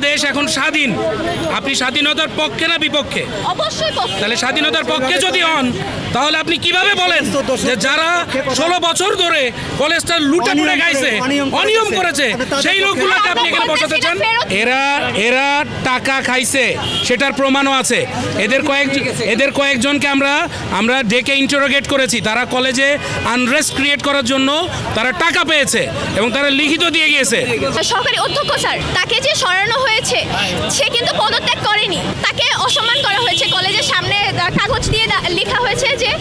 বাংলাদেশ এখন স্বাধীন। আপনি স্বাধীনতার পক্ষে না বিপক্ষে? অবশ্যই তাহলে স্বাধীনতার পক্ষে যদি হন তাহলে আপনি কীভাবে বলেন যে যারা ষোলো বছর ধরে কলেজটা লুটে পুড়ে গাইছে অনিয়ম করেছে। সেই লোকগুলোকে আপনি এখানে বসাতে চান? এরা এরা টাকা খাইছে সেটার প্রমাণও আছে। এদের কয়েক এদের কয়েকজনকে আমরা আমরা ডেকে ইন্টারোগেট করেছি। তারা কলেজে আনরেস্ট ক্রিয়েট করার জন্য তারা টাকা পেয়েছে এবং তারা লিখিত দিয়ে গিয়েছে। সরকারি অধ্যক্ষ স্যার তাকে যে সরানো হয়েছে সে কিন্তু পদত্যাগ করেনি। তাকে অসম্মান করা হয়েছে কলেজের সামনে আহ, কাগজ দিয়ে দা- লেখা হয়েছে যে আহ,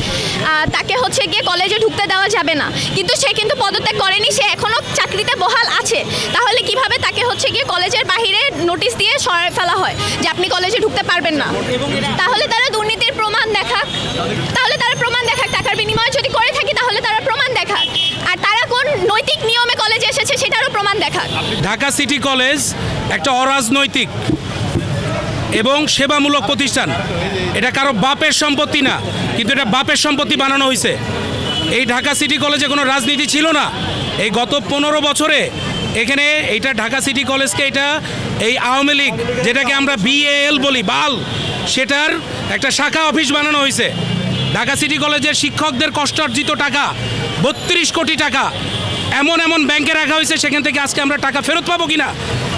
তাকে হচ্ছে গিয়ে কলেজে ঢুকতে দেওয়া যাবে না। কিন্তু সে কিন্তু পদত্যাগ করেনি, সে এখনও চাকরিতে বহাল আছে। তাহলে কীভাবে তাকে হচ্ছে গিয়ে কলেজের বাইরে নোটিশ দিয়ে সরায় ফেলা হয় যে আপনি কলেজে ঢুকতে পারবেন না? তাহলে তারা দুর্নীতির প্রমাণ দেখাক। তাহলে তারা প্রমাণ দেখাক, টাকার বিনিময়ে যদি করে থাকি, তাহলে তারা প্রমাণ দেখাক। আর তারা কোন নৈতিক নিয়মে কলেজে এসেছে, সেটারও প্রমাণ দেখাক। ঢাকা সিটি কলেজ একটা অরাজনৈতিক এবং সেবামূলক প্রতিষ্ঠান। এটা কারও বাপের সম্পত্তি না, কিন্তু এটা বাপের সম্পত্তি বানানো হয়েছে এই ঢাকা সিটি কলেজে কোনো রাজনীতি ছিল না। এই গত পনেরো বছরে এখানে এটা ঢাকা সিটি কলেজকে এটা এই আওয়ামী লীগ, যেটাকে আমরা বিএএল বলি, বাল, সেটার একটা শাখা অফিস বানানো হয়েছে ঢাকা সিটি কলেজের শিক্ষকদের কষ্টার্জিত টাকা, বত্রিশ কোটি টাকা এমন এমন ব্যাংকে রাখা হয়েছে সেখান থেকে আজকে আমরা টাকা ফেরত পাবো কিনা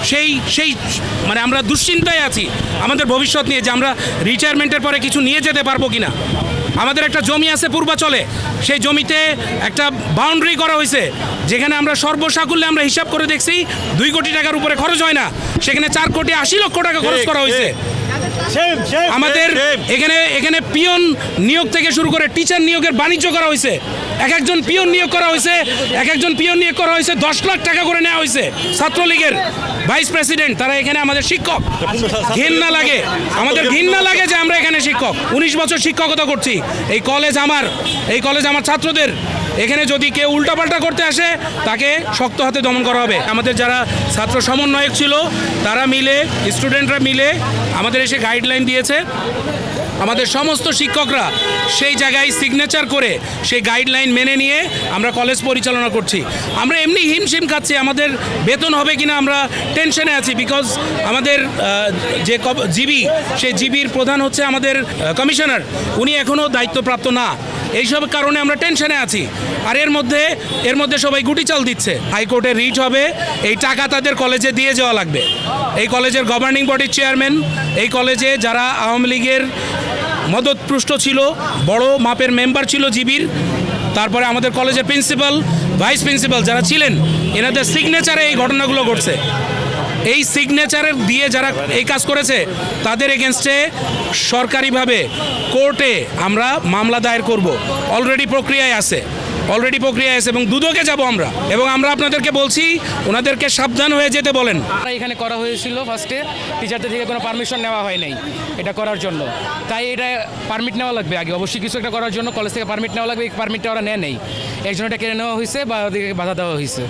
সেই সেই মানে আমরা দুশ্চিন্তায় আছি। আমাদের ভবিষ্যৎ নিয়ে যে আমরা রিটায়ারমেন্টের পরে কিছু নিয়ে যেতে পারব কিনা। আমাদের একটা জমি আছে পূর্বাচলে সেই জমিতে একটা বাউন্ডারি করা হয়েছে যেখানে আমরা সর্বসাকুল্যে আমরা হিসাব করে দেখছি দুই কোটি টাকার উপরে খরচ হয় না সেখানে চার কোটি আশি লক্ষ টাকা খরচ করা হয়েছে। আমাদের এখানে এখানে পিয়ন নিয়োগ থেকে শুরু করে টিচার নিয়োগের বাণিজ্য করা হয়েছে। এক একজন পিয়ন নিয়োগ করা হয়েছে, এক একজন পিয়ন নিয়োগ করা হয়েছে, দশ লাখ টাকা করে নেওয়া হয়েছে ছাত্রলীগের ভাইস প্রেসিডেন্ট, তারা এখানে আমাদের শিক্ষক। ঘৃণা লাগে, আমাদের ঘৃণা লাগে যে আমরা এখানে শিক্ষক। উনিশ বছর শিক্ষকতা করছি। এই কলেজ আমার, এই কলেজ আমার ছাত্রদের। এখানে যদি কেউ উল্টাপাল্টা করতে আসে, তাকে শক্ত হাতে দমন করা হবে। আমাদের যারা ছাত্র সমন্বয়ক ছিল, তারা মিলে, স্টুডেন্টরা মিলে আমাদের এসে গাইডলাইন দিয়েছে। আমাদের সমস্ত শিক্ষকরা সেই জায়গায় সিগনেচার করে সেই গাইডলাইন মেনে নিয়ে আমরা কলেজ পরিচালনা করছি। আমরা এমনি হিমশিম খাচ্ছি, আমাদের বেতন হবে কিনা আমরা টেনশনে আছি বিকজ আমাদের যে জিবি, সেই জিবির প্রধান হচ্ছে আমাদের কমিশনার উনি এখনও দায়িত্বপ্রাপ্ত না। এইসব কারণে আমরা টেনশনে আছি। আর এর মধ্যে এর মধ্যে সবাই গুটি চাল দিচ্ছে। হাইকোর্টে রিট হবে, এই টাকা তাদের কলেজে দিয়ে যাওয়া লাগবে। এই কলেজের গভর্নিং বডির চেয়ারম্যান এই কলেজে যারা আওয়ামী লীগের মদতপৃষ্ট ছিল, বড় মাপের মেম্বার ছিল জিবির, তারপরে আমাদের কলেজের প্রিন্সিপাল, ভাইস প্রিন্সিপাল যারা ছিলেন, এনাদের সিগনেচারে এই ঘটনাগুলো ঘটছে। এই সিগনেচারের দিয়ে যারা এই কাজ করেছে, তাদের এগেনস্টে সরকারিভাবে কোর্টে আমরা মামলা দায়ের করব। অলরেডি প্রক্রিয়ায় আছে। অলরেডি প্রক্রিয়া আছে এবং দুদকে যাব আমরা। এবং আমরা আপনাদেরকে বলছি, ওনাদেরকে সাবধান হয়ে যেতে বলেন। এখানে করা হয়েছিল ফার্স্টে টিচারদের থেকে কোনো পারমিশন নেওয়া হয় নাই এটা করার জন্য। তাই এটা পারমিট নেওয়া লাগবে আগে। অবশ্যই কিছু একটা করার জন্য কলেজ থেকে পারমিট নেওয়া লাগবে, এই পারমিটটা ওরা নেয় নেই। এর জন্য এটা কেড়ে নেওয়া হয়েছে বা বাধা দেওয়া হয়েছে।